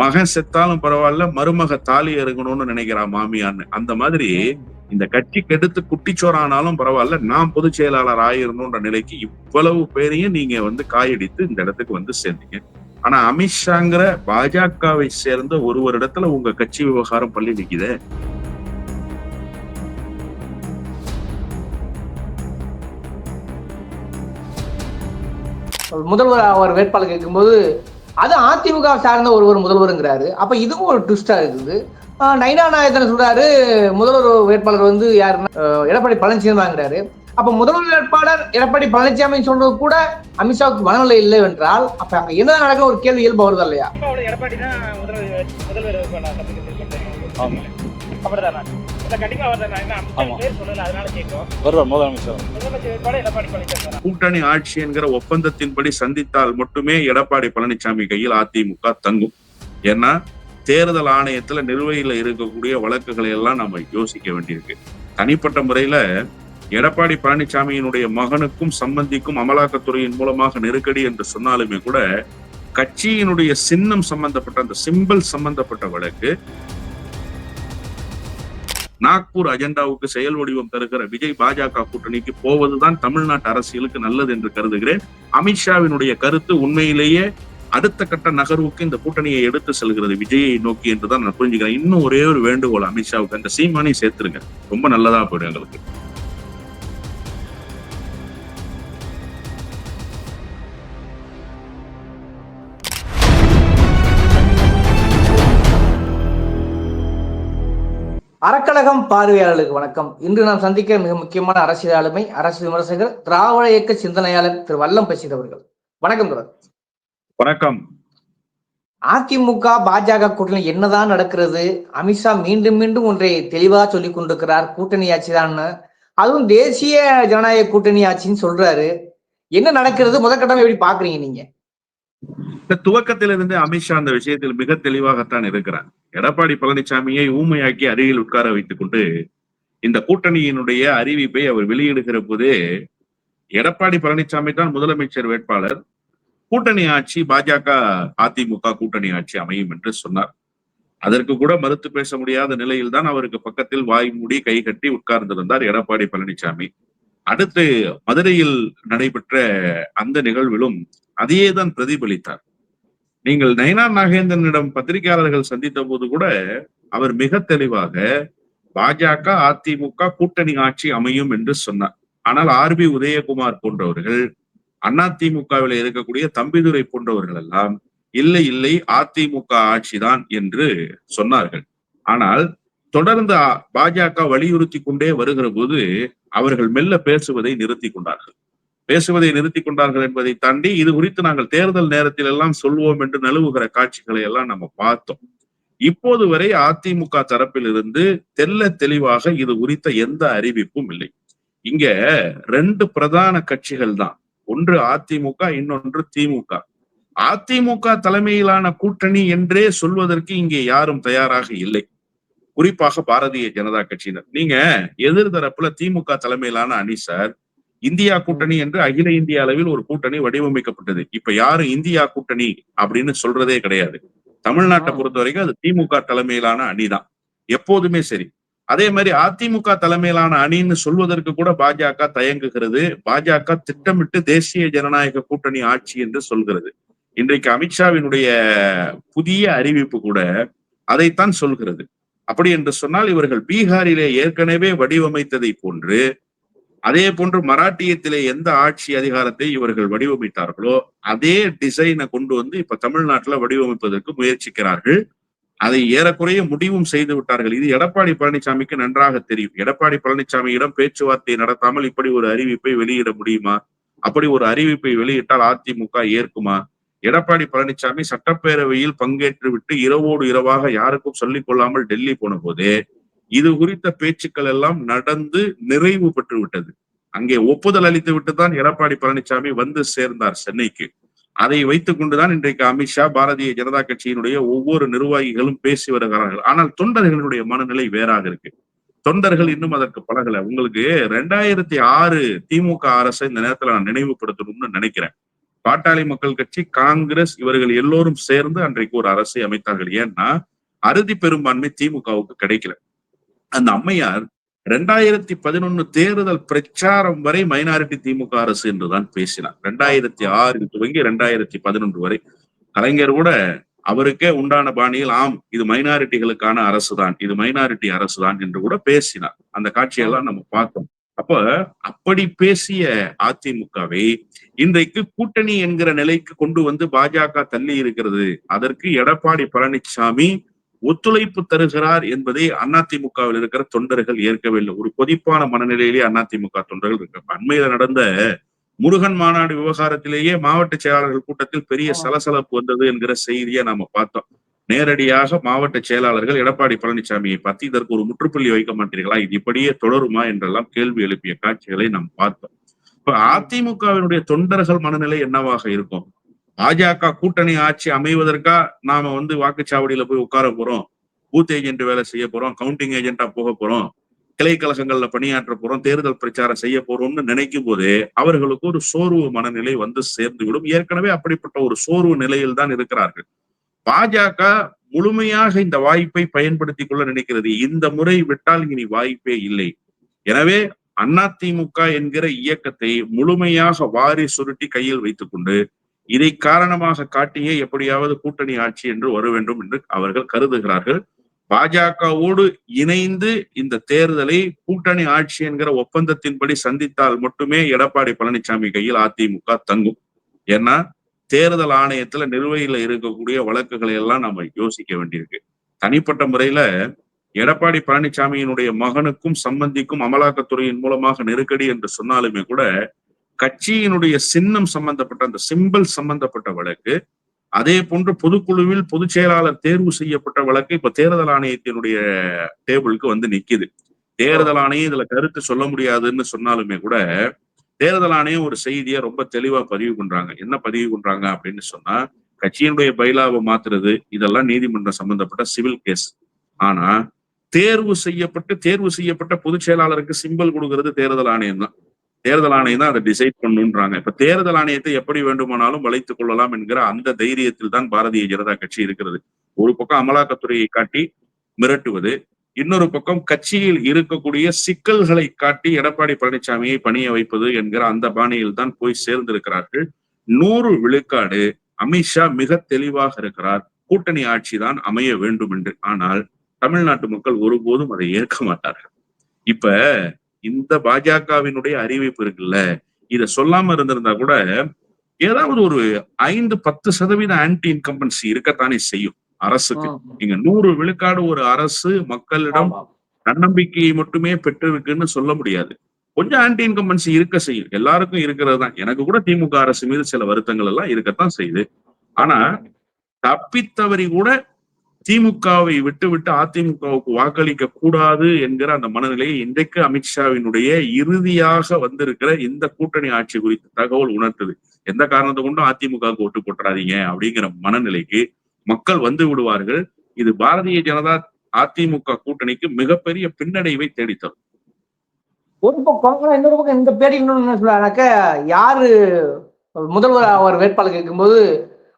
மகன் செத்தாலும் பரவாயில்ல மருமக தாலி இறங்கணும்னு நினைக்கிறா மாமியான்னு. அந்த மாதிரி இந்த கட்சி கெடுத்து குட்டிச்சோறானாலும் பரவாயில்ல நான் பொதுச் செயலாளர் ஆயிரணும்ன்ற நிலைக்கு இவ்வளவு பேரையும் நீங்க வந்து காயடித்து இந்த இடத்துக்கு வந்து சேர்ந்தீங்க. ஆனா அமித்ஷாங்கிற பாஜகவை சேர்ந்த ஒரு ஒரு இடத்துல உங்க கட்சி விவகாரம் பள்ளி நிக்குதே? முதல்வர் அவர் வேட்பாளர் கேட்கும்போது அது அதிமுக சார்ந்த ஒருவர் முதல்வருங்கிறாரு. அப்ப இதுவும் ஒரு ட்விஸ்டா இருக்குது. நைனா நாயகன் சொல்றாரு முதல்வர் வேட்பாளர் வந்து யாருன்னா எடப்பாடி பழனிசாமி வாங்குறாரு அப்ப முதல்வர் வேட்பாளர் எடப்பாடி பழனிசாமி சொல்றது கூட அமித்ஷாவுக்கு மனநிலை இல்லை என்றால் அப்ப அங்க என்னதான் நடக்கும் ஒரு கேள்வி இயல்பு வருது இல்லையா? எடப்பாடி தான் முதல்வர் கூட்டணி ஆட்சி என்கிற ஒப்பந்தத்தின்படி சந்தித்தால் மட்டுமே எடப்பாடி பழனிசாமி கையில் அதிமுக தங்கும். ஏன்னா தேர்தல் ஆணையத்துல நிலுவையில இருக்கக்கூடிய வழக்குகளை எல்லாம் நம்ம யோசிக்க வேண்டியிருக்கு. தனிப்பட்ட முறையில எடப்பாடி பழனிசாமியினுடைய மகனுக்கும் சம்பந்திக்கும் அமலாக்கத்துறையின் மூலமாக நெருக்கடி என்று சொன்னாலுமே கூட கட்சியினுடைய சின்னம் சம்பந்தப்பட்ட அந்த சிம்பிள் சம்பந்தப்பட்ட வழக்கு நாக்பூர் அஜெண்டாவுக்கு செயல் வடிவம் தருகிற விஜய் பாஜக கூட்டணிக்கு போவதுதான் தமிழ்நாட்டு அரசியலுக்கு நல்லது என்று கருதுகிறேன். அமித்ஷாவினுடைய கருத்து உண்மையிலேயே அடுத்த கட்ட நகர்வுக்கு இந்த கூட்டணியை எடுத்து செல்கிறது விஜயை நோக்கி என்றுதான் நான் புரிஞ்சுக்கிறேன். இன்னும் ஒரே ஒரு வேண்டுகோள் அமித்ஷாவுக்கு அந்த சீமானையும் சேர்த்துருங்க. ரொம்ப நல்லதா போயிடும் எங்களுக்கு. அறக்கழகம் பார்வையாளர்களுக்கு வணக்கம். இன்று நாம் சந்திக்க மிக முக்கியமான அரசியல் ஆளுமை அரசு விமர்சகர் திராவிட இயக்க சிந்தனையாளர் திரு வல்லம் பசீர் அவர்கள். வணக்கம் தொடர் வணக்கம். அதிமுக பாஜக கூட்டணி என்னதான் நடக்கிறது? அமித்ஷா மீண்டும் மீண்டும் ஒன்றை தெளிவா சொல்லிக் கொண்டிருக்கிறார். கூட்டணி ஆட்சிதான்னு அதுவும் தேசிய ஜனநாயக கூட்டணி ஆட்சின்னு சொல்றாரு. என்ன நடக்கிறது? முதற்கட்டம் எப்படி பாக்குறீங்க நீங்க? இந்த துவக்கத்திலிருந்து அமித்ஷா அந்த விஷயத்தில் மிக தெளிவாகத்தான் இருக்கிறார். எடப்பாடி பழனிசாமியை ஊமையாக்கி அருகில் உட்கார வைத்துக் கொண்டு இந்த கூட்டணியினுடைய அறிவிப்பை அவர் வெளியிடுகிற போதே எடப்பாடி பழனிசாமி தான் முதலமைச்சர் வேட்பாளர். கூட்டணி ஆட்சி பாஜக அதிமுக கூட்டணி ஆட்சி அமையும் என்று சொன்னார். அதற்கு கூட மறுத்து பேச முடியாத நிலையில் தான் அவருக்கு பக்கத்தில் வாய் மூடி கை கட்டி உட்கார்ந்திருந்தார் எடப்பாடி பழனிசாமி. அடுத்து மதுரையில் நடைபெற்ற அந்த நிகழ்விலும் அதையே தான் பிரதிபலித்தார். நீங்கள் நயனார் நாகேந்திரனிடம் பத்திரிகையாளர்கள் சந்தித்த போது கூட அவர் மிக தெளிவாக பாஜக அதிமுக கூட்டணி ஆட்சி அமையும் என்று சொன்னார். ஆனால் ஆர் பி உதயகுமார் போன்றவர்கள் அதிமுகவில் இருக்கக்கூடிய தம்பிதுரை போன்றவர்கள் எல்லாம் இல்லை இல்லை அதிமுக ஆட்சிதான் என்று சொன்னார்கள். ஆனால் தொடர்ந்து பாஜக வலியுறுத்தி கொண்டே வருகிற போது அவர்கள் மெல்ல பேசுவதை நிறுத்தி கொண்டார்கள். பேசுவதை நிறுத்தி கொண்டார்கள் என்பதை தாண்டி இது குறித்து நாங்கள் தேர்தல் நேரத்தில் எல்லாம் சொல்வோம் என்று நழுவுகிற காட்சிகளை எல்லாம் நம்ம பார்த்தோம். இப்போது வரை அதிமுக தரப்பில் இருந்து தெல்ல தெளிவாக இது குறித்த எந்த அறிவிப்பும் இல்லை. இங்க ரெண்டு பிரதான கட்சிகள் தான். ஒன்று அதிமுக இன்னொன்று திமுக. அதிமுக தலைமையிலான கூட்டணி என்றே சொல்வதற்கு இங்கே யாரும் தயாராக இல்லை. குறிப்பாக பாரதிய ஜனதா கட்சியினர். நீங்க எதிர்தரப்புல திமுக தலைமையிலான அணி சார் இந்தியா கூட்டணி என்று அகில இந்திய அளவில் ஒரு கூட்டணி வடிவமைக்கப்பட்டது. இப்ப யாரும் இந்தியா கூட்டணி அப்படின்னு சொல்றதே கிடையாது. தமிழ்நாட்டை பொறுத்த வரைக்கும் அது திமுக தலைமையிலான அணிதான். எப்போதுமே சரி. அதே மாதிரி அதிமுக தலைமையிலான அணின்னு சொல்வதற்கு கூட பாஜக தயங்குகிறது. பாஜக திட்டமிட்டு தேசிய ஜனநாயக கூட்டணி ஆட்சி என்று சொல்கிறது. இன்றைக்கு அமித்ஷாவினுடைய புதிய அறிவிப்பு கூட அதைத்தான் சொல்கிறது. அப்படி என்று சொன்னால் இவர்கள் பீகாரிலே ஏற்கனவே வடிவமைத்ததை போன்று அதே போன்று மராட்டியத்திலே எந்த ஆட்சி அதிகாரத்தை இவர்கள் வடிவமைத்தார்களோ அதே டிசைனை கொண்டு வந்து இப்ப தமிழ்நாட்டுல வடிவமைப்பதற்கு முயற்சிக்கிறார்கள். அதை ஏறக்குறைய முடிவும் செய்து விட்டார்கள். இது எடப்பாடி பழனிசாமிக்கு நன்றாக தெரியும். எடப்பாடி பழனிசாமியிடம் பேச்சுவார்த்தை நடத்தாமல் இப்படி ஒரு அறிவிப்பை வெளியிட முடியுமா? அப்படி ஒரு அறிவிப்பை வெளியிட்டால் அதிமுக ஏற்குமா? எடப்பாடி பழனிசாமி சட்டப்பேரவையில் பங்கேற்று விட்டு இரவோடு இரவாக யாருக்கும் சொல்லிக் கொள்ளாமல் டெல்லி போன போது இது குறித்த பேச்சுக்கள் எல்லாம் நடந்து நிறைவு பெற்று விட்டது அங்கே ஒப்புதல் அளித்து விட்டுதான் எடப்பாடி பழனிசாமி வந்து சேர்ந்தார் சென்னைக்கு. அதை வைத்துக் கொண்டுதான் இன்றைக்கு அமித்ஷா பாரதிய ஜனதா கட்சியினுடைய ஒவ்வொரு நிர்வாகிகளும் பேசி வருகிறார்கள். ஆனால் தொண்டர்களுடைய மனநிலை வேறாக இருக்கு. தொண்டர்கள் இன்னும் அதற்கு பழகல. உங்களுக்கு ரெண்டாயிரத்தி ஆறு திமுக அரசை இந்த நேரத்துல நான் நினைவுபடுத்தணும்னு நினைக்கிறேன். பாட்டாளி மக்கள் கட்சி காங்கிரஸ் இவர்கள் எல்லோரும் சேர்ந்து அன்றைக்கு ஒரு அரசை அமைத்தார்கள். ஏன்னா அறுதி பெரும்பான்மை திமுகவுக்கு கிடைக்கல. அந்த அம்மையார் ரெண்டாயிரத்தி பதினொன்னு தேர்தல் பிரச்சாரம் வரை மைனாரிட்டி திமுக அரசு என்றுதான் பேசினார். ரெண்டாயிரத்தி ஆறில் துவங்கி ரெண்டாயிரத்தி பதினொன்று வரை. கலைஞர் கூட அவருக்கே உண்டான பாணியில் ஆம் இது மைனாரிட்டிகளுக்கான அரசு தான் இது மைனாரிட்டி அரசு தான் என்று கூட பேசினார். அந்த காட்சியெல்லாம் நம்ம பார்த்தோம். அப்ப அப்படி பேசிய அதிமுகவை இன்றைக்கு கூட்டணி என்கிற நிலைக்கு கொண்டு வந்து பாஜக தள்ளி இருக்கிறது. அதற்கு எடப்பாடி பழனிசாமி ஒத்துழைப்பு தருகிறார் என்பதை அதிமுகவில் இருக்கிற தொண்டர்கள் ஏற்கவில்லை ஒரு கொதிப்பான மனநிலையிலே அதிமுக தொண்டர்கள் இருக்க அண்மையில நடந்த முருகன் மாநாடு விவகாரத்திலேயே மாவட்ட செயலாளர்கள் கூட்டத்தில் பெரிய சலசலப்பு வந்தது என்கிற செய்தியை நாம பார்த்தோம். நேரடியாக மாவட்ட செயலாளர்கள் எடப்பாடி பழனிசாமியை பார்த்து இதற்கு ஒரு முற்றுப்புள்ளி வைக்க மாட்டீர்களா? இது இப்படியே தொடருமா என்றெல்லாம் கேள்வி எழுப்பிய காட்சிகளை நாம் பார்த்தோம். இப்ப அதிமுகவினுடைய தொண்டர்கள் மனநிலை என்னவாக இருக்கும்? பாஜக கூட்டணி ஆட்சி அமைவதற்கா நாம வந்து வாக்குச்சாவடியில போய் உட்கார போறோம்? பூத் ஏஜென்ட் வேலை செய்ய போறோம் கவுண்டிங் ஏஜென்டா போக போறோம் கிளை கழகங்கள்ல பணியாற்ற போறோம் தேர்தல் பிரச்சாரம் செய்ய போறோம்னு நினைக்கும் போதே அவர்களுக்கு ஒரு சோர்வு மனநிலை வந்து சேர்ந்து விடும் ஏற்கனவே அப்படிப்பட்ட ஒரு சோர்வு நிலையில் தான் இருக்கிறார்கள். பாஜக முழுமையாக இந்த வாய்ப்பை பயன்படுத்திக் கொள்ள நினைக்கிறது. இந்த முறை விட்டால் இனி வாய்ப்பே இல்லை. எனவே அதிமுக என்கிற இயக்கத்தை முழுமையாக வாரி சுருட்டி கையில் வைத்துக் கொண்டு இதை காரணமாக காட்டியே எப்படியாவது கூட்டணி ஆட்சி என்று வர வேண்டும் என்று அவர்கள் கருதுகிறார்கள். பாஜகவோடு இணைந்து இந்த தேர்தலை கூட்டணி ஆட்சி என்கிற ஒப்பந்தத்தின்படி சந்தித்தால் மட்டுமே எடப்பாடி பழனிசாமி கையில் அதிமுக தங்கும். ஏன்னா தேர்தல் ஆணையத்துல நிலுவையில இருக்கக்கூடிய வழக்குகளை எல்லாம் நம்ம யோசிக்க வேண்டியிருக்கு. தனிப்பட்ட முறையில எடப்பாடி பழனிசாமியினுடைய மகனுக்கும் சம்பந்திக்கும் அமலாக்கத்துறையின் மூலமாக நெருக்கடி என்று சொன்னாலுமே கூட கட்சியினுடைய சின்னம் சம்பந்தப்பட்ட அந்த சிம்பிள் சம்பந்தப்பட்ட வழக்கு அதே போன்று பொதுக்குழுவில் பொதுச் செயலாளர் தேர்வு செய்யப்பட்ட வழக்கு இப்ப தேர்தல் ஆணையத்தினுடைய டேபிளுக்கு வந்து நிக்குது. தேர்தல் ஆணையம் இதுல கருத்து சொல்ல முடியாதுன்னு சொன்னாலுமே கூட தேர்தல் ஆணையம் ஒரு செய்தியை ரொம்ப தெளிவா பதிவு பண்றாங்க. என்ன பதிவு பண்றாங்க அப்படின்னு சொன்னா கட்சியினுடைய பைலாவை மாத்துறது இதெல்லாம் நீதிமன்றம் சம்பந்தப்பட்ட சிவில் கேஸ் ஆனா தேர்வு செய்யப்பட்டு தேர்வு செய்யப்பட்ட பொதுச் செயலாளருக்கு சிம்பல் கொடுக்கறது தேர்தல் ஆணையம் தான். தேர்தல் ஆணையம் தான் அதை டிசைட் பண்ணுன்றாங்க. இப்ப தேர்தல் ஆணையத்தை எப்படி வேண்டுமானாலும் வளைத்துக் கொள்ளலாம் என்கிற அந்த தைரியத்தில் தான் பாரதிய ஜனதா கட்சி இருக்கிறது. ஒரு பக்கம் அமலாக்கத்துறையை காட்டி மிரட்டுவது இன்னொரு பக்கம் கட்சியில் இருக்கக்கூடிய சிக்கல்களை காட்டி எடப்பாடி பழனிசாமியை பணிய வைப்பது என்கிற அந்த பாணியில் தான் போய் சேர்ந்திருக்கிறார்கள். நூறு விழுக்காடு அமித்ஷா மிக தெளிவாக இருக்கிறார். கூட்டணி ஆட்சி தான் அமைய வேண்டும் என்று. ஆனால் தமிழ்நாட்டு மக்கள் ஒருபோதும் அதை ஏற்க மாட்டார்கள். இப்ப இந்த பாஜகவினுடைய அறிவிப்பு இருக்குல்ல இத சொல்லாம இருந்திருந்தா கூட ஏதாவது ஒரு ஐந்து பத்து சதவீத ஆன்டி இன்கம்பன்சி இருக்கத்தானே செய்யும். அரசுக்கு. நீங்க நூறு விழுக்காடு ஒரு அரசு மக்களிடம் தன்னம்பிக்கையை மட்டுமே பெற்றிருக்குன்னு சொல்ல முடியாது. கொஞ்சம் ஆன்டி இன்கம்பன்சி இருக்க செய்யும். எல்லாருக்கும் இருக்கிறது தான். எனக்கு கூட திமுக அரசு மீது சில வருத்தங்கள் எல்லாம் இருக்கத்தான் செய்யுது. ஆனா தப்பித்தவரி கூட திமுகவை விட்டு விட்டு அதிமுகவுக்கு வாக்களிக்க கூடாது என்கிற அந்த மனநிலையை இன்றைக்கு அமித்ஷாவினுடைய இறுதியாக வந்திருக்கிற இந்த கூட்டணி ஆட்சி குறித்த தகவல் உணர்த்துது. எந்த காரணத்தை கொண்டும் அதிமுகவுக்கு ஓட்டு போட்டுறாதீங்க அப்படிங்கிற மனநிலைக்கு மக்கள் வந்து விடுவார்கள். இது பாரதிய ஜனதா அதிமுக கூட்டணிக்கு மிகப்பெரிய பின்னடைவை தேடித்தரும். ஒரு பக்கம் இன்னொரு பக்கம் இந்த பேர் இன்னொன்னு என்ன சொல்றாருனாக்க யாரு முதல்வர் அவர் வேட்பாளர் கேட்கும்போது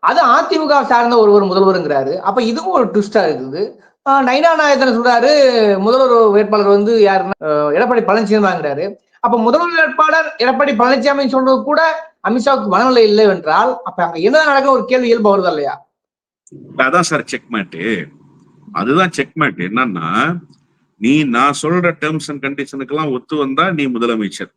அது அதிமுக சார்ந்த ஒருவர் முதல்வருங்கிறாரு. அப்ப இதுவும் ஒரு ட்விஸ்டா இருக்குது. ஆஹ் நைனா நாயத்தன் சொல்றாரு முதல்வர் வேட்பாளர் வந்து யாருன்னா எடப்பாடி பழனிசாமி வாங்குறாரு. அப்ப முதல்வர் வேட்பாளர் எடப்பாடி பழனிசாமி சொல்றது கூட அமித்ஷாவுக்கு மனநிலை இல்லை என்றால் அப்ப அங்க என்ன நடக்க ஒரு கேள்வி இயல்பு வருதா இல்லையா? அதான் சார் செக்மேட்டு அதுதான் செக்மேட் என்னன்னா நீ நான் சொல்ற டேர்ம்ஸ் அண்ட் கண்டிஷனுக்கு எல்லாம் ஒத்து வந்தா நீ முதலமைச்சர்.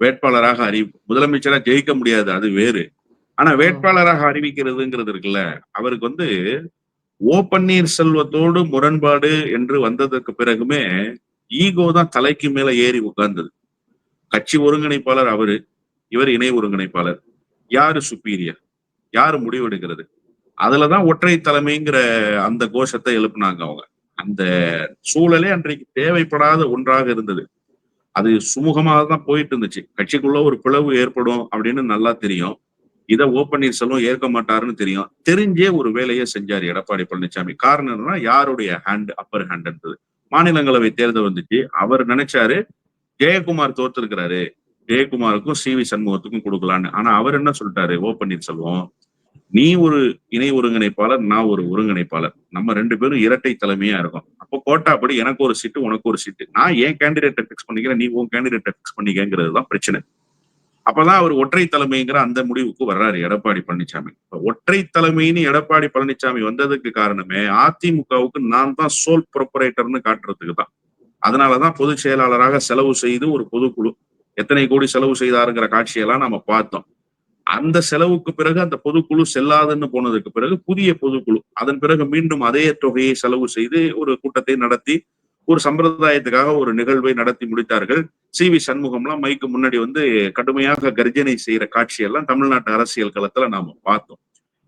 வேட்பாளராக அறி முதலமைச்சரா ஜெயிக்க முடியாது அது வேறு. ஆனா வேட்பாளராக அறிவிக்கிறதுங்கிறது இருக்குல்ல அவருக்கு வந்து ஓ பன்னீர் செல்வத்தோடு முரண்பாடு என்று வந்ததுக்கு பிறகுமே ஈகோ தான் தலைக்கு மேல ஏறி உட்கார்ந்தது கட்சி ஒருங்கிணைப்பாளர் அவரு இவர் இணை ஒருங்கிணைப்பாளர். யாரு சுப்பீரியர் யாரு முடிவெடுக்கிறது? அதுலதான் ஒற்றை தலைமைங்கிற அந்த கோஷத்தை எழுப்புனாங்க அவங்க. அந்த சூழலே அன்றைக்கு தேவைப்படாத ஒன்றாக இருந்தது. அது சுமூகமாக தான் போயிட்டு இருந்துச்சு. கட்சிக்குள்ள ஒரு பிளவு ஏற்படும் அப்படின்னு நல்லா தெரியும். இதை ஓ பன்னீர்செல்வம் ஏற்க மாட்டாருன்னு தெரியும். தெரிஞ்சே ஒரு வேலையை செஞ்சாரு எடப்பாடி பழனிசாமி. காரணம் என்னன்னா யாருடைய ஹேண்ட் அப்பர் ஹேண்ட் இருந்தது மாநிலங்களவை தேர்தல் வந்துச்சு. அவர் நினைச்சாரு ஜெயக்குமார் தோத்திருக்கிறாரு. ஜெயக்குமாருக்கும் சி வி சண்முகத்துக்கும் கொடுக்கலான்னு. ஆனா அவர் என்ன சொல்லிட்டாரு ஓ பன்னீர்செல்வம்? நீ ஒரு இணை ஒருங்கிணைப்பாளர் நான் ஒரு ஒருங்கிணைப்பாளர். நம்ம ரெண்டு பேரும் இரட்டை தலைமையா இருக்கோம். அப்போ கோட்டாப்படி எனக்கு ஒரு சீட்டு உனக்கு ஒரு சீட்டு. நான் ஏன் கேண்டிடேட்டை பிக்ஸ் பண்ணிக்கிறேன்? நீ உன் கேண்டிடேட்டை பிக்ஸ் பண்ணிக்கங்கிறது தான் பிரச்சனை. அப்பதான் அவர் ஒற்றை தலைமைங்கிற அந்த முடிவுக்கு வர்றாரு எடப்பாடி பழனிசாமி இப்ப ஒற்றை தலைமைன்னு எடப்பாடி பழனிசாமி வந்ததுக்கு காரணமே அதிமுகவுக்கு நான் தான் சோல் ப்ரொப்பரேட்டர்னு காட்டுறதுக்கு தான். அதனாலதான் பொதுச் செயலாளராக செலவு செய்து ஒரு பொதுக்குழு எத்தனை கோடி செலவு செய்தாருங்கிற காட்சியெல்லாம் நம்ம பார்த்தோம். அந்த செலவுக்கு பிறகு அந்த பொதுக்குழு செல்லாதுன்னு போனதுக்கு பிறகு புதிய பொதுக்குழு அதன் பிறகு மீண்டும் அதே தொகையை செலவு செய்து ஒரு கூட்டத்தை நடத்தி ஒரு சம்பிரதாயத்துக்காக ஒரு நிகழ்வை நடத்தி முடித்தார்கள். சி வி சண்முகம்லாம் மைக்கு முன்னாடி வந்து கடுமையாக கர்ஜனை செய்யற காட்சியெல்லாம் தமிழ்நாட்டு அரசியல் களத்துல நாம பார்த்தோம்.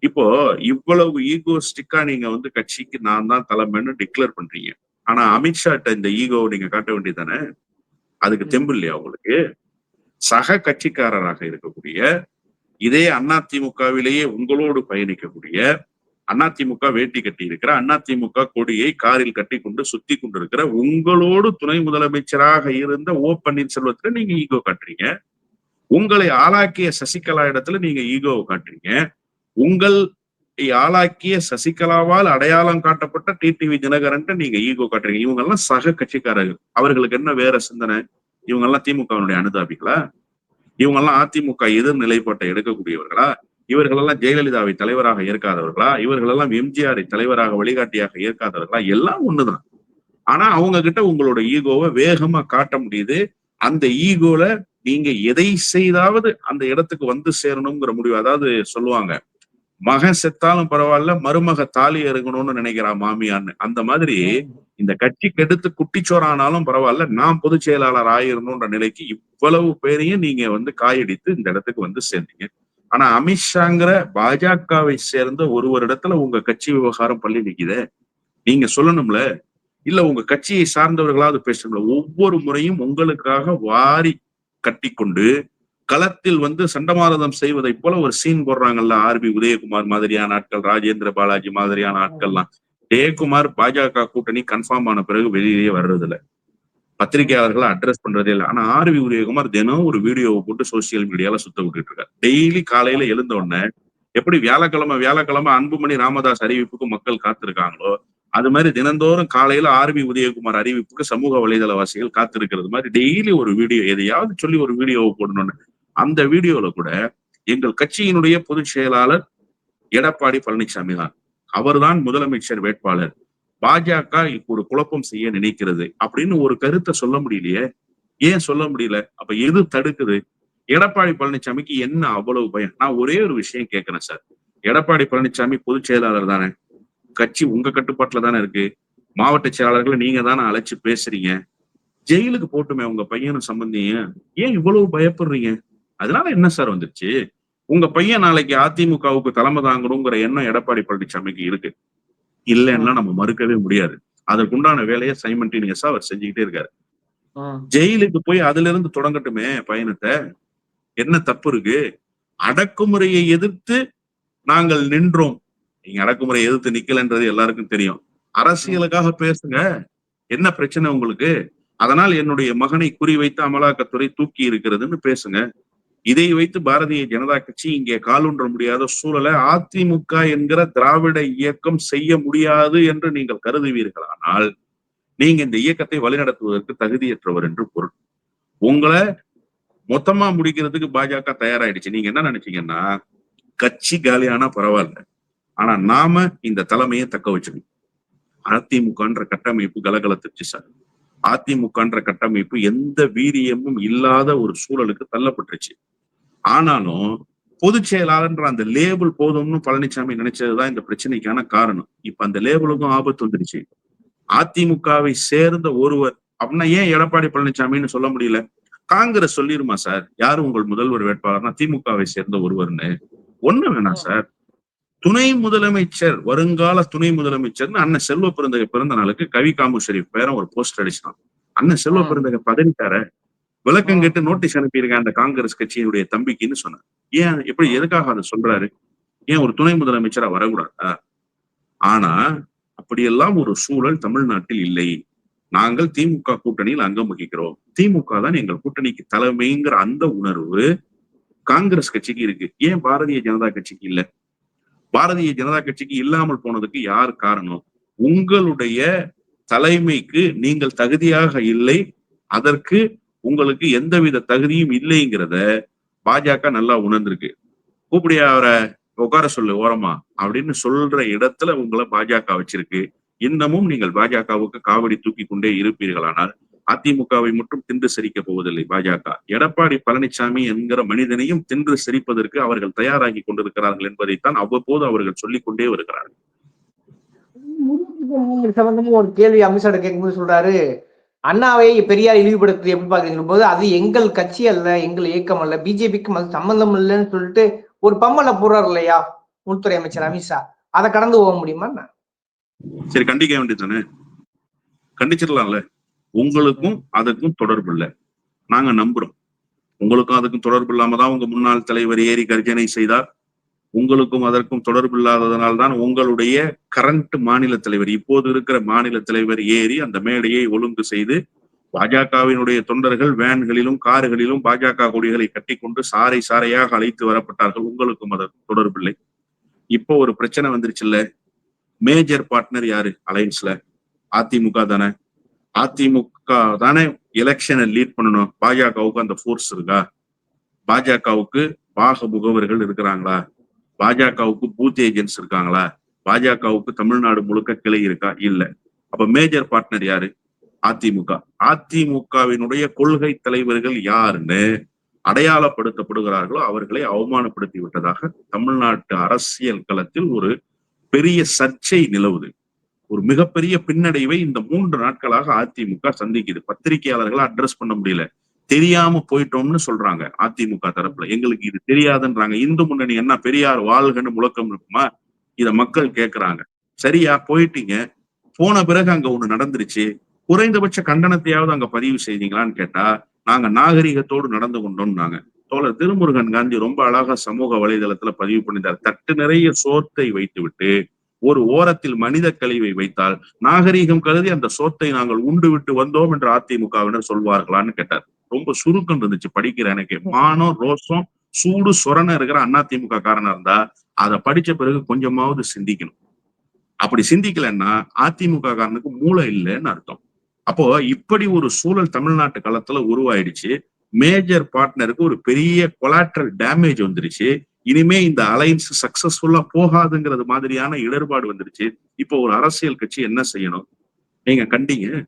இப்போ இவ்வளவு ஈகோஸ்டிக்கா நீங்க வந்து கட்சிக்கு நான் தான் தலைமைன்னு டிக்ளேர் பண்றீங்க. ஆனா அமித்ஷாட்ட இந்த ஈகோ நீங்க காட்ட வேண்டியதானே அதுக்கு தெம்பு இல்லையா உங்களுக்கு? சக கட்சிக்காரராக இருக்கக்கூடிய இதே அதிமுகவிலேயே உங்களோடு பயணிக்கக்கூடிய அதிமுக வேட்டி கட்டி இருக்கிற அதிமுக கொடியை காரில் கட்டி கொண்டு சுத்தி கொண்டிருக்கிற உங்களோடு துணை முதலமைச்சராக இருந்த ஓ பன்னீர்செல்வத்துல நீங்க ஈகோ காட்டுறீங்க. உங்களை ஆளாக்கிய சசிகலா இடத்துல நீங்க ஈகோவை காட்டுறீங்க. உங்கள் ஆளாக்கிய சசிகலாவால் அடையாளம் காட்டப்பட்ட டிடிவி தினகரன் நீங்க ஈகோ காட்டுறீங்க. இவங்க எல்லாம் சக கட்சிக்காரர்கள். அவர்களுக்கு என்ன வேற சிந்தனை? இவங்க எல்லாம் திமுகவினுடைய அனுதாபிகளா? இவங்க எல்லாம் அதிமுக எதிர் நிலைப்பாட்டை எடுக்கக்கூடியவர்களா? இவர்கள் எல்லாம் ஜெயலலிதாவை தலைவராக ஏற்காதவர்களா? இவர்கள் எல்லாம் எம்ஜிஆரை தலைவராக வழிகாட்டியாக ஏற்காதவர்களா? எல்லாம் ஒண்ணுதான். ஆனா அவங்க கிட்ட உங்களோட ஈகோவை வேகமா காட்ட முடியுது. அந்த ஈகோல நீங்க எதை செய்தாவது அந்த இடத்துக்கு வந்து சேரணுங்கிற முடிவு அதாவது சொல்லுவாங்க மகன் செத்தாலும் பரவாயில்ல மருமக தாலி இறங்கணும்னு நினைக்கிறா மாமியான்னு. அந்த மாதிரி இந்த கட்சிக்கு எடுத்து குட்டிச்சோறானாலும் பரவாயில்ல நான் பொதுச் செயலாளர் ஆயிருணுன்ற நிலைக்கு இவ்வளவு பேரையும் நீங்க வந்து காயடித்து இந்த இடத்துக்கு வந்து சேர்ந்தீங்க. ஆனா அமித்ஷாங்கிற பாஜகவை சேர்ந்த ஒரு ஒரு இடத்துல உங்க கட்சி விவகாரம் பள்ளி நிக்குதே. நீங்க சொல்லணும்ல. இல்ல உங்க கட்சியை சார்ந்தவர்களாவது பேசணும்ல. ஒவ்வொரு முறையும் உங்களுக்காக வாரி கட்டி கொண்டு களத்தில் வந்து சண்டமாரதம் செய்வதை போல ஒரு சீன் போடுறாங்கல்ல ஆர் பி உதயகுமார் மாதிரியான ஆட்கள் ராஜேந்திர பாலாஜி மாதிரியான ஆட்கள்லாம். ஜெயக்குமார் பாஜக கூட்டணி கன்ஃபார்ம் ஆன பிறகு வெளியே வர்றது இல்ல பத்திரிகையாளர்களை அட்ரஸ் பண்றதே இல்லை. ஆனா ஆர் வி உதயகுமார் தினம் ஒரு வீடியோவை போட்டு சோசியல் மீடியால சுத்த விட்டுட்டு இருக்காரு. டெய்லி காலையில எழுந்த உடனே எப்படி வியாழக்கிழமை வியாழக்கிழமை அன்புமணி ராமதாஸ் அறிவிப்புக்கு மக்கள் காத்திருக்காங்களோ அது மாதிரி தினந்தோறும் காலையில ஆர் வி உதயகுமார் அறிவிப்புக்கு சமூக வலைதளவாசிகள் காத்திருக்கிறது மாதிரி டெய்லி ஒரு வீடியோ எதையாவது சொல்லி ஒரு வீடியோவை போடணும்னு. அந்த வீடியோல கூட எங்கள் கட்சியினுடைய பொதுச் செயலாளர் எடப்பாடி பழனிசாமி தான். அவர்தான் முதலமைச்சர் வேட்பாளர். பாஜக ஒரு குழப்பம் செய்ய நினைக்கிறது அப்படின்னு ஒரு கருத்தை சொல்ல முடியலையே. ஏன் சொல்ல முடியல? அப்ப எது தடுக்குது? எடப்பாடி பழனிசாமிக்கு என்ன அவ்வளவு பயம்? நான் ஒரே ஒரு விஷயம் கேட்கிறேன் சார். எடப்பாடி பழனிசாமி பொதுச் செயலாளர் தானே. கட்சி உங்க கட்டுப்பாட்டுல தானே இருக்கு. மாவட்ட செயலாளர்களை நீங்க தானே அழைச்சு பேசுறீங்க. ஜெயிலுக்கு போட்டுமே உங்க பையனும் சம்பந்தியும். ஏன் இவ்வளவு பயப்படுறீங்க? அதனால என்ன சார் வந்துருச்சு? உங்க பையன் நாளைக்கு அதிமுகவுக்கு தலைமை தாங்கணுங்கிற எண்ணம் எடப்பாடி பழனிசாமிக்கு இருக்கு. இல்லைன்னா நம்ம மறுக்கவே முடியாது. அதற்குண்டான வேலையை சைமன்டீனியஸா அவர் செஞ்சுக்கிட்டே இருக்காரு. ஜெயிலுக்கு போய் அதுல இருந்து தொடங்கட்டுமே பயணத்தை? என்ன தப்பு இருக்கு? அடக்குமுறையை எதிர்த்து நாங்கள் நின்றோம். நீங்க அடக்குமுறையை எதிர்த்து நிக்கலன்றது எல்லாருக்கும் தெரியும். அரசியலுக்காக பேசுங்க. என்ன பிரச்சனை உங்களுக்கு? அதனால் என்னுடைய மகனை குறிவைத்து அமலாக்கத்துறை தூக்கி இருக்கிறதுன்னு பேசுங்க. இதை வைத்து பாரதிய ஜனதா கட்சி இங்கே காலூன்ற முடியாத சூழலை அதிமுக என்கிற திராவிட இயக்கம் செய்ய முடியாது என்று நீங்கள் கருதுவீர்களானால் நீங்க இந்த இயக்கத்தை வழிநடத்துவதற்கு தகுதியற்றவர் என்று பொருள். உங்களை மொத்தமா முடிக்கிறதுக்கு பாஜக தயாராயிடுச்சு. நீங்க என்ன நினைச்சீங்கன்னா கட்சி காலியானா பரவாயில்ல. ஆனா நாம இந்த தலைமையை தக்க வச்சுக்கணும். அதிமுகன்ற கட்டமைப்பு கலகலத்துச்சு சார். அதிமுகன்ற கட்டமைப்பு எந்த வீரியமும் இல்லாத ஒரு சூழலுக்கு தள்ளப்பட்டுருச்சு. ஆனாலும் பொதுச் செயலாளர்ன்ற அந்த லேபிள் போதும்னு பழனிசாமி நினைச்சதுதான் இந்த பிரச்சனைக்கான காரணம். இப்ப அந்த லேபிளுக்கும் ஆபத்து வந்துருச்சு அதிமுகவை சேர்ந்த ஒருவர் அப்படின்னா ஏன் எடப்பாடி பழனிசாமின்னு சொல்ல முடியல? காங்கிரஸ் சொல்லிருமா சார் யாரு உங்கள் முதல்வர் வேட்பாளர்னா திமுகவை சேர்ந்த ஒருவர்னு? ஒண்ணு வேணாம் சார். துணை முதலமைச்சர் வருங்கால துணை முதலமைச்சர்னு அண்ணன் செல்வ பிறந்தக பிறந்த நாளுக்கு கவி காமு ஷெரீப் பேர ஒரு போஸ்டர் அடிச்சிட்டான். அண்ணன் செல்வ பிறந்தக பதவிக்கார விளக்கம் கேட்டு நோட்டீஸ் அனுப்பியிருக்கேன் அந்த காங்கிரஸ் கட்சியினுடைய தம்பிக்குன்னு சொன்னேன் ஏன் எப்படி எதுக்காக அதை சொல்றாரு? ஏன் ஒரு துணை முதலமைச்சரா வரக்கூடாதா? ஆனா அப்படியெல்லாம் ஒரு சூழல் தமிழ்நாட்டில் இல்லை. நாங்கள் திமுக கூட்டணியில் அங்கம் வகிக்கிறோம். திமுக தான் எங்கள் கூட்டணிக்கு தலைமைங்கிற அந்த உணர்வு காங்கிரஸ் கட்சிக்கு இருக்கு. ஏன் பாரதிய ஜனதா கட்சிக்கு இல்ல? பாரதிய ஜனதா கட்சிக்கு இல்லாமல் போனதுக்கு யார் காரணம்? உங்களுடைய தலைமைக்கு நீங்கள் தகுதியாக இல்லை. அதற்கு உங்களுக்கு எந்தவித தகுதியும் இல்லைங்கிறத பாஜக நல்லா உணர்ந்திருக்கு. கூப்பிடியா அவரை உட்கார சொல்லு ஓரமா அப்படின்னு சொல்ற இடத்துல உங்களை பாஜக வச்சிருக்கு. இன்னமும் நீங்கள் பாஜகவுக்கு காவடி தூக்கி கொண்டே இருப்பீர்களானால் அதிமுகவை மட்டும் தின்று சிரிக்க போவதில்லை பாஜக. எடப்பாடி பழனிசாமி என்கிற மனிதனையும் தின்று சரிப்பதற்கு அவர்கள் தயாராகி கொண்டிருக்கிறார்கள் என்பதைத்தான் அவ்வப்போது அவர்கள் சொல்லிக் கொண்டே வருகிறார்கள். சம்பந்தமும் ஒரு கேள்வி அமித்ஷா கேட்கும்போது சொல்றாரு அண்ணாவை பெரியார் இழிவுபடுத்துறது எப்படி பாக்குறீங்க போது அது எங்கள் கட்சி அல்ல எங்கள் இயக்கம் அல்ல பிஜேபிக்கும் அது சம்பந்தம் இல்லைன்னு சொல்லிட்டு ஒரு பம்மல போடுறாரு இல்லையா உள்துறை அமைச்சர் அமித்ஷா அதை கடந்து போக முடியுமா சரி கண்டிக்க வேண்டியதானே கண்டிச்சிடலாம்ல. உங்களுக்கும் அதுக்கும் தொடர்பு இல்லை. நாங்க நம்புறோம். உங்களுக்கும் அதுக்கும் தொடர்பு இல்லாம தான் உங்க முன்னாள் தலைவர் ஏறி கர்ஜனை செய்தார். உங்களுக்கும் அதற்கும் தொடர்பு இல்லாததனால் தான் உங்களுடைய கரண்ட் மாநில தலைவர் இப்போது இருக்கிற மாநில தலைவர் ஏறி அந்த மேடையை ஒழுங்கு செய்து பாஜகவினுடைய தொண்டர்கள் வேன்களிலும் கார்களிலும் பாஜக கொடிகளை கட்டிக்கொண்டு சாறை சாறையாக அழைத்து வரப்பட்டார்கள். உங்களுக்கும் அதற்கும் தொடர்பில்லை இப்போ ஒரு பிரச்சனை வந்துருச்சுல்ல. மேஜர் பார்ட்னர் யாரு? அலையன்ஸ்ல அதிமுக தானே. அதிமுக தானே எலெக்ஷனை லீட் பண்ணணும். பாஜகவுக்கு அந்த ஃபோர்ஸ் இருக்கா? பாஜகவுக்கு பாக முகவர்கள் இருக்கிறாங்களா? பாஜகவுக்கு பூத் ஏஜென்ட்ஸ் இருக்காங்களா? பாஜகவுக்கு தமிழ்நாடு முழுக்க கிளை இருக்கா? இல்ல. அப்ப மேஜர் பார்ட்னர் யாரு? அதிமுக. அதிமுகவினுடைய கொள்கை தலைவர்கள் யாருன்னு அடையாளப்படுத்தப்படுகிறார்களோ அவர்களை அவமானப்படுத்தி விட்டதாக தமிழ்நாட்டு அரசியல் களத்தில் ஒரு பெரிய சர்ச்சை நிலவுது. ஒரு மிகப்பெரிய பின்னடைவை இந்த மூன்று நாட்களாக அதிமுக சந்திக்குது. பத்திரிகையாளர்களை அட்ரஸ் பண்ண முடியல. தெரியாம போயிட்டோம்னு சொல்றாங்க அதிமுக தரப்புல. எங்களுக்கு இது தெரியாதுன்றாங்க. இந்து முன்னணி என்ன பெரியார் வாழ்கன்னு முழக்கம் இருக்குமா? இத மக்கள் கேக்குறாங்க. சரியா போயிட்டீங்க. போன பிறகு அங்க ஒண்ணு நடந்துருச்சு. குறைந்தபட்ச கண்டனத்தையாவது அங்க பதிவு செய்தீங்களான்னு கேட்டா நாங்க நாகரிகத்தோடு நடந்து கொண்டோம்னாங்க. தோழர் திருமுருகன் காந்தி ரொம்ப அழகா சமூக வலைதளத்துல பதிவு பண்ணிட்டார் தட்டு நிறைய சோத்தை வைத்துவிட்டு ஒரு ஓரத்தில் மனித கழிவை வைத்தால் நாகரீகம் கருதி அந்த சோத்தை நாங்கள் உண்டு விட்டு வந்தோம் என்று அதிமுகவினர் சொல்வார்களான்னு கேட்டார். ரொம்ப சுருக்கம் இருந்துச்சு படிக்கிற எனக்கு. மானம் ரோசம் சூடு சொரண இருக்கிற அதிமுக காரனா இருந்தா அதை படிச்ச பிறகு கொஞ்சமாவது சிந்திக்கணும். அப்படி சிந்திக்கலன்னா அதிமுக காரனுக்கு மூளை இல்லைன்னு அர்த்தம். அப்போ இப்படி ஒரு சூழல் தமிழ்நாட்டு களத்துல உருவாயிடுச்சு. மேஜர் பார்ட்னருக்கு ஒரு பெரிய கொலாட்ரல் டேமேஜ் வந்துருச்சு. இனிமே இந்த அலைன்ஸ் சக்சஸ்ஃபுல்லா போகாதுங்கிறது மாதிரியான இடர்பாடு வந்துருச்சு. இப்போ ஒரு அரசியல் கட்சி என்ன செய்யணும்? நீங்க கண்டீங்க.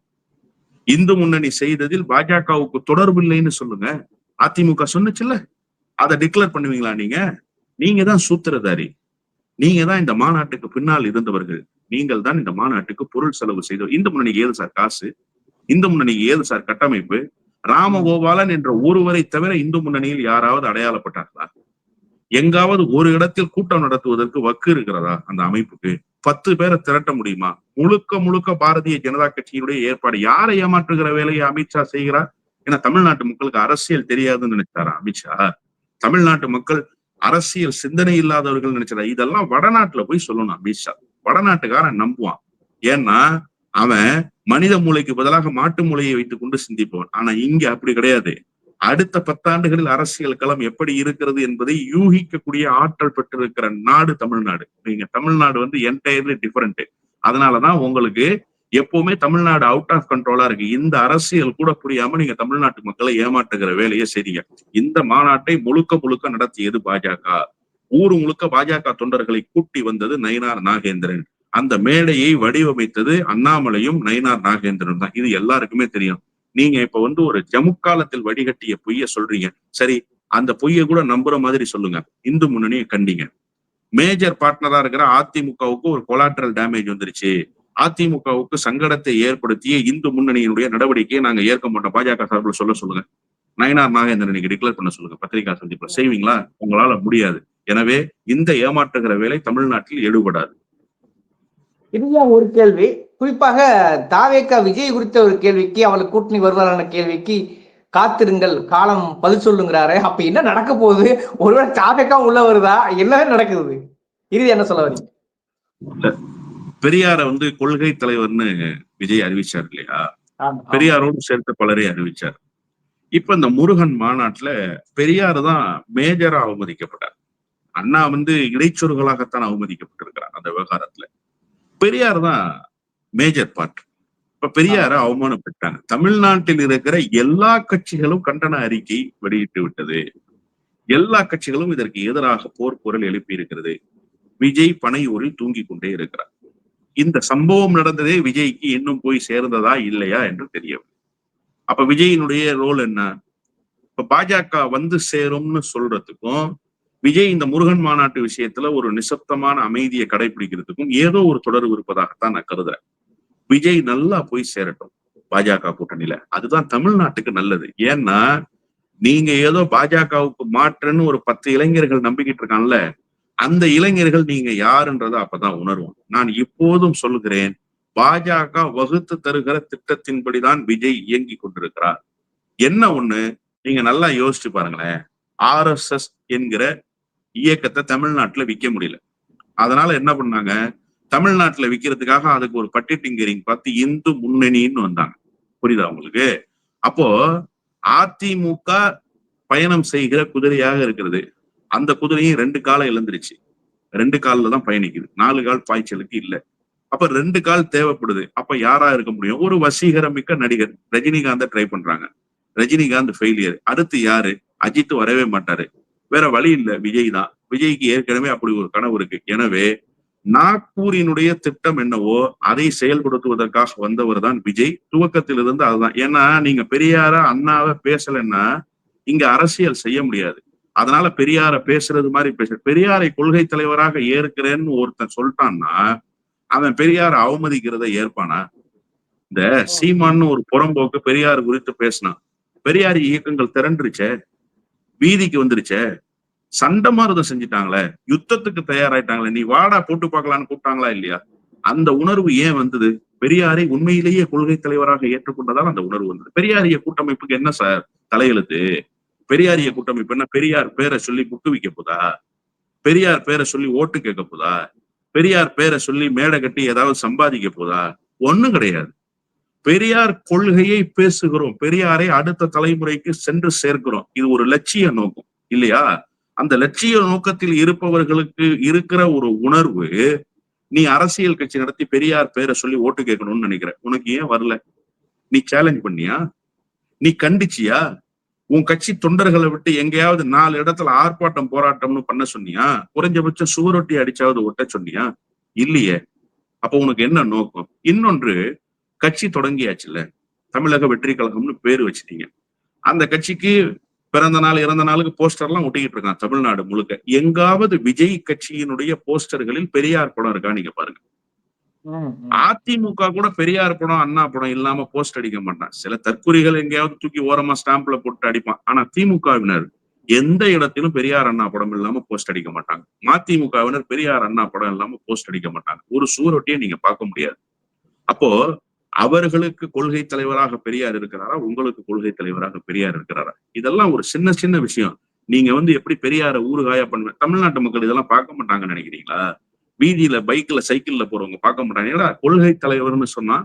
இந்து முன்னணி செய்ததில் பாஜகவுக்கு தொடர்பு இல்லைன்னு சொல்லுங்க. அதிமுக சொன்னுச்சுல்ல? அதை டிக்ளேர் பண்ணுவீங்களா நீங்க? நீங்க தான் சூத்திரதாரி. நீங்க தான் இந்த மாநாட்டுக்கு பின்னால் இருந்தவர்கள். நீங்கள் தான் இந்த மாநாட்டுக்கு பொருள் செலவு செய்தவர். இந்து முன்னணிக்கு ஏது சார் காசு? இந்து முன்னணிக்கு ஏது சார் கட்டமைப்பு? ராமகோபாலன் என்ற ஒருவரை தவிர இந்து முன்னணியில் யாராவது அடையாளப்பட்டார்களா? எங்காவது ஒரு இடத்தில் கூட்டம் நடத்துவதற்கு வக்கு இருக்கிறதா அந்த அமைப்புக்கு? பத்து பேரை திரட்ட முடியுமா? முழுக்க முழுக்க பாரதிய ஜனதா கட்சியினுடைய ஏற்பாடு. யாரை ஏமாற்றுகிற வேலையை அமித்ஷா செய்கிறார்? ஏன்னா தமிழ்நாட்டு மக்களுக்கு அரசியல் தெரியாதுன்னு நினைச்சாரா அமித்ஷா தமிழ்நாட்டு மக்கள் அரசியல் சிந்தனை இல்லாதவர்கள் நினைச்சாரா? இதெல்லாம் வடநாட்டுல போய் சொல்லணும் அமித்ஷா வடநாட்டுக்காரன் நம்புவான். ஏன்னா அவன் மனித மூளைக்கு பதிலாக மாட்டு மூளையை வைத்துக் கொண்டு சிந்திப்பவன். ஆனா இங்க அப்படி கிடையாது. அடுத்த பத்தாண்டுகளில் அரசியல் களம் எப்படி இருக்கிறது என்பதை யூகிக்கக்கூடிய ஆற்றல் பெற்றிருக்கிற நாடு தமிழ்நாடு. நீங்க தமிழ்நாடு வந்து என்டையர்லி டிஃபரெண்ட் அதனாலதான் உங்களுக்கு எப்பவுமே தமிழ்நாடு அவுட் ஆஃப் கண்ட்ரோலா இருக்கு. இந்த அரசியல் கூட புரியாம நீங்க தமிழ்நாட்டு மக்களை ஏமாற்றுகிற வேலையை செய்றீங்க. இந்த மாநாட்டை முழுக்க முழுக்க நடத்தியது பாஜக. ஊர் முழுக்க பாஜக தொண்டர்களை கூட்டி வந்தது நயினார் நாகேந்திரன். அந்த மேடையை வடிவமைத்தது அண்ணாமலையும் நயினார் நாகேந்திரன் தான். இது எல்லாருக்குமே தெரியும். நீங்க இப்ப வந்து ஒரு ஜமுக்காலத்தில் வடிகட்டிய பொய்ய சொல்றீங்க. சரி அந்த பொய்யை கூட நம்புற மாதிரி சொல்லுங்க. இந்து முன்னணியை கண்டிங்க. மேஜர் பார்ட்னரா இருக்கிற அதிமுகவுக்கு ஒரு கொலாட்ரல் டேமேஜ் வந்துருச்சு. அதிமுகவுக்கு சங்கடத்தை ஏற்படுத்திய இந்து முன்னணியினுடைய நடவடிக்கையை நாங்க ஏற்க மாட்டோம். பாஜக சார்பில் சொல்ல சொல்லுங்க. நயனார் நாகேந்திரன் நீங்க டிக்ளேர் பண்ண சொல்லுங்க. பத்திரிகா சந்திப்புல. செய்வீங்களா? உங்களால முடியாது. எனவே இந்த ஏமாற்றுகிற வேலை தமிழ்நாட்டில் எடுபடாது. இறுதியா ஒரு கேள்வி? குறிப்பாக தாவேக்கா விஜய் குறித்த ஒரு கேள்விக்கு அவளுக்கு கூட்டணி வருவாரான கேள்விக்கு காத்திருங்கள் காலம் பதில் சொல்லுங்கிறாரு. அப்ப என்ன நடக்க போகுது? ஒருவேளை தாவேக்கா உள்ள வருதா? என்ன நடக்குது? இறுதி என்ன சொல்ல வரீங்க? பெரியார வந்து கொள்கை தலைவர்னு விஜய் அறிவிச்சார் இல்லையா. பெரியாரோடு சேர்த்து பலரை அறிவிச்சார். இப்ப இந்த முருகன் மாநாட்டுல பெரியார் தான் மேஜரா அவமதிக்கப்பட்டார். அண்ணா வந்து இடைச்சொருகளாகத்தான் அவமதிக்கப்பட்டிருக்கிறார் அந்த விவகாரத்துல. பெரியார் தான் மேஜர் பார்ட் இப்ப பெரியார அவமானப்பட்டாங்க தமிழ்நாட்டில் இருக்கிற எல்லா கட்சிகளும் கண்டன அறிக்கை வெளியிட்டு விட்டது. எல்லா கட்சிகளும் இதற்கு எதிராக போர் குரல் எழுப்பி இருக்கிறது. விஜய் பனையூரில் தூங்கிக் கொண்டே இருக்கிறார். இந்த சம்பவம் நடந்ததே விஜய்க்கு இன்னும் போய் சேர்ந்ததா இல்லையா என்று தெரியவில்லை. அப்ப விஜயினுடைய ரோல் என்ன? இப்ப பாஜக வந்து சேரும்னு சொல்றதுக்கும் விஜய் இந்த முருகன் மாநாட்டு விஷயத்துல ஒரு நிசப்தமான அமைதியை கடைபிடிக்கிறதுக்கும் ஏதோ ஒரு தொடர்பு இருப்பதாகத்தான் நான் கருதுறேன். விஜய் நல்லா போய் சேரட்டும் பாஜக கூட்டணியில. அதுதான் தமிழ்நாட்டுக்கு நல்லது. ஏன்னா நீங்க ஏதோ பாஜகவுக்கு மாற்றுன்னு ஒரு பத்து இளைஞர்கள் நம்பிக்கிட்டு இருக்கான்ல அந்த இளைஞர்கள் நீங்க யாருன்றத அப்பதான் உணர்வோம். நான் இப்போதும் சொல்லுகிறேன் பாஜக வகுத்து தருகிற திட்டத்தின்படிதான் விஜய் இயங்கி கொண்டிருக்கிறார். என்ன ஒண்ணு? நீங்க நல்லா யோசிச்சு பாருங்களேன். ஆர் எஸ் எஸ் என்கிற இயக்கத்தை தமிழ்நாட்டுல விற்க முடியல. அதனால என்ன பண்ணாங்க? தமிழ்நாட்டுல விற்கிறதுக்காக அதுக்கு ஒரு பட்டி டிங்கரிங் பார்த்து இந்து முன்னணின்னு வந்தாங்க. புரியுதா உங்களுக்கு? அப்போ அதிமுக பயணம் செய்கிற குதிரையாக இருக்கிறது. அந்த குதிரையும் ரெண்டு காலம் இழந்துருச்சு. ரெண்டு காலில் தான் பயணிக்குது. நாலு கால் பாய்ச்சலுக்கு இல்ல. அப்ப ரெண்டு கால் தேவைப்படுது. அப்ப யாரா இருக்க முடியும்? ஒரு வசீகரமிக்க நடிகர். ரஜினிகாந்த ட்ரை பண்றாங்க. ரஜினிகாந்த் ஃபெயிலியர் அடுத்து யாரு? அஜித் வரவே மாட்டாரு. வேற வழி இல்ல. விஜய் தான். விஜய்க்கு ஏற்கனவே அப்படி ஒரு கனவு இருக்கு. எனவே நாக்பூரினுடைய திட்டம் என்னவோ அதை செயல்படுத்துவதற்காக வந்தவர் தான் விஜய். துவக்கத்திலிருந்து அதுதான். ஏன்னா நீங்க பெரியார அண்ணாவை பேசலைன்னா இங்க அரசியல் செய்ய முடியாது. அதனால பெரியார பேசுறது மாதிரி பேச பெரியாரை கொள்கை தலைவராக ஏற்கிறேன்னு ஒருத்தன் சொல்லிட்டான்னா அவன் பெரியார அவமதிக்கிறத ஏற்பானா? இந்த சீமான்னு ஒரு புறம்போக்கு பெரியார் குறித்து பேசினான். பெரியார் இயக்கங்கள் திரண்டுருச்சே வீதிக்கு வந்துருச்சே சண்டமாரதம் செஞ்சுட்டாங்களே யுத்தத்துக்கு தயாராயிட்டாங்களே நீ வாடா போட்டு பார்க்கலான்னு கூப்பிட்டாங்களா இல்லையா? அந்த உணர்வு ஏன் வந்தது? பெரியாரை உண்மையிலேயே கொள்கை தலைவராக ஏற்றுக்கொண்டதால் அந்த உணர்வு வந்தது. பெரியாரிய கூட்டமைப்புக்கு என்ன சார் தலையெழுத்து? பெரியாரிய கூட்டமைப்பு என்ன பெரியார் பேரை சொல்லி குக்குவிக்க போதா? பெரியார் பேரை சொல்லி ஓட்டு கேட்க போதா? பெரியார் பேரை சொல்லி மேடை கட்டி ஏதாவது சம்பாதிக்க போதா? ஒண்ணும் கிடையாது. பெரியார் கொள்கையை பேசுகிறோம். பெரியாரை அடுத்த தலைமுறைக்கு சென்று சேர்க்கிறோம். இது ஒரு லட்சிய நோக்கம் இல்லையா? அந்த லட்சிய நோக்கத்தில் இருப்பவர்களுக்கு இருக்கிற ஒரு உணர்வு நீ அரசியல் கட்சி நடத்தி பெரியார் பேரை சொல்லி ஓட்டு கேட்கணும்னு நினைக்கிற. உனக்கு ஏன் வரல? நீ சேலஞ்ச் பண்ணியா? நீ கண்டிச்சியா? உன் கட்சி தொண்டர்களை விட்டு எங்கேயாவது நாலு இடத்துல ஆர்ப்பாட்டம் போராட்டம்னு பண்ண சொன்னியா? குறைஞ்சபட்சம் சுவரொட்டி அடிச்சாவது ஒட்ட சொன்னியா? இல்லையே. அப்ப உனக்கு என்ன நோக்கம்? இன்னொன்று கட்சி தொடங்கியாச்சுல்ல? தமிழக வெற்றி கழகம்னு பேரு வச்சிட்டீங்க. அந்த கட்சிக்கு பிறந்த நாள் இறந்த நாளுக்கு போஸ்டர்லாம் ஒட்டிக்கிட்டு இருக்கான் தமிழ்நாடு முழுக்க. எங்காவது விஜய் கட்சியினுடைய போஸ்டர்களில் பெரியார் படம் இருக்கா நீங்க பாருங்க. அதிமுக கூட பெரியார் படம் அண்ணா படம் இல்லாம போஸ்ட் அடிக்க மாட்டான். சில தற்குறிகள் எங்கேயாவது தூக்கி ஓரமா ஸ்டாம்ப்ல போட்டு அடிப்பான். ஆனா திமுகவினர் எந்த இடத்திலும் பெரியார் அண்ணா படம் இல்லாம போஸ்ட் அடிக்க மாட்டாங்க. மதிமுகவினர் பெரியார் அண்ணா படம் இல்லாம போஸ்ட் அடிக்க மாட்டாங்க. ஒரு சுவரொட்டியை நீங்க பார்க்க முடியாது. அப்போ அவர்களுக்கு கொள்கை தலைவராக பெரியார் இருக்கிறாரா? உங்களுக்கு கொள்கை தலைவராக பெரியார் இருக்கிறாரா? இதெல்லாம் ஒரு சின்ன சின்ன விஷயம். நீங்க வந்து எப்படி பெரியார ஊறுகாயா பண்ணுவ? தமிழ்நாட்டு மக்கள் இதெல்லாம் பார்க்க மாட்டாங்கன்னு நினைக்கிறீங்களா? வீதியில பைக்ல சைக்கிள்ல போறவங்க பார்க்க மாட்டாங்க ஏன்னா கொள்கை தலைவர்னு சொன்னா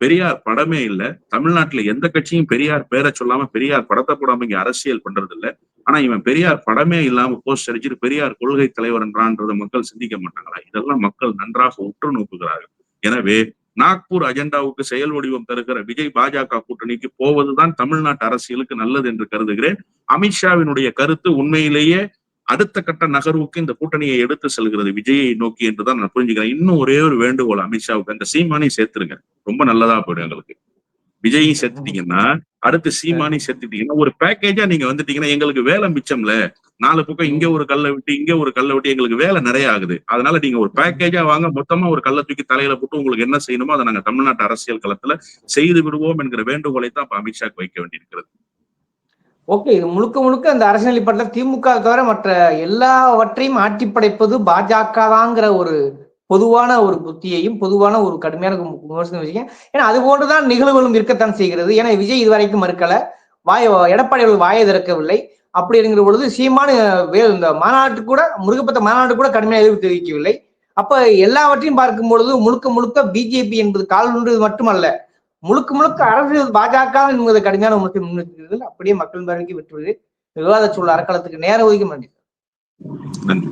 பெரியார் படமே இல்ல. தமிழ்நாட்டுல எந்த கட்சியும் பெரியார் பேரை சொல்லாம பெரியார் படத்தை போடாம இங்க அரசியல் பண்றது இல்ல ஆனா இவன் பெரியார் படமே இல்லாம போஸ்ட் அடிச்சுட்டு பெரியார் கொள்கை தலைவர் என்றான்றதை மக்கள் சிந்திக்க மாட்டாங்களா? இதெல்லாம் மக்கள் நன்றாக உற்று நோக்குகிறார்கள். எனவே நாக்பூர் அஜெண்டாவுக்கு செயல் வடிவம் தருகிற விஜய் பாஜக கூட்டணிக்கு போவதுதான் தமிழ்நாட்டு அரசியலுக்கு நல்லது என்று கருதுகிறேன். அமித்ஷாவினுடைய கருத்து உண்மையிலேயே அடுத்த கட்ட நகர்வுக்கு இந்த கூட்டணியை எடுத்து செல்கிறது விஜயை நோக்கி என்றுதான் நான் புரிஞ்சுக்கிறேன். இன்னும் ஒரே ஒரு வேண்டுகோள் அமித்ஷாவுக்கு அந்த சீமானையும் சேர்த்துருங்க. ரொம்ப நல்லதா போயிடும் எங்களுக்கு. விஜயும் சேர்த்துட்டீங்கன்னா அடுத்து சீமானையும் சேர்த்துட்டீங்கன்னா ஒரு பேக்கேஜா நீங்க வந்துட்டீங்கன்னா எங்களுக்கு வேலை மிச்சம்ல. நாலு பக்கம் இங்க ஒரு கல்லை விட்டு இங்க ஒரு கல்லை விட்டு எங்களுக்கு வேலை நிறைய ஆகுது. அதனால நீங்க ஒரு பேக்கேஜா வாங்க மொத்தமா ஒரு கல்லை தூக்கி தலையில போட்டு உங்களுக்கு என்ன செய்யணுமோ அதை நாங்க தமிழ்நாட்டு அரசியல் களத்துல செய்து விடுவோம் என்கிற வேண்டுகோளை தான் இப்ப அமித்ஷாக்கு வைக்க வேண்டியிருக்கிறது. ஓகே இது முழுக்க முழுக்க அந்த அரசியல் பட்ட திமுக தவிர மற்ற எல்லாவற்றையும் ஆட்டி படைப்பது பாஜக தாங்கிற ஒரு பொதுவான ஒரு புத்தியையும் பொதுவான ஒரு கடுமையான விமர்சனம் வச்சுக்கேன் ஏன்னா அது போன்றுதான் நிகழ்வுகளும் இருக்கத்தான் செய்கிறது. ஏன்னா விஜய் இதுவரைக்கும் மறுக்கல. வாய எடப்பாடி அவர்கள் வாயை திறக்கவில்லை. அப்படி பொழுது சீமான வே- இந்த மாநாட்டு கூட முருகப்பத்த மாநாட்டு கூட கடுமையாக எதிர்ப்பு தெரிவிக்கவில்லை. அப்ப எல்லாவற்றையும் பார்க்கும் பொழுது முழுக்க முழுக்க பிஜேபி என்பது கால் மட்டுமல்ல. முழுக்க முழுக்க அரசியல் பாஜக என்பது கடுமையான முன்னெடுத்து முன்னெடுக்கிறது அப்படியே மக்கள் பார்வைக்கு விட்டுவிடு விவாத சூழல் அறக்களத்துக்கு நேரம் ஒதுக்க நன்றி நன்றி.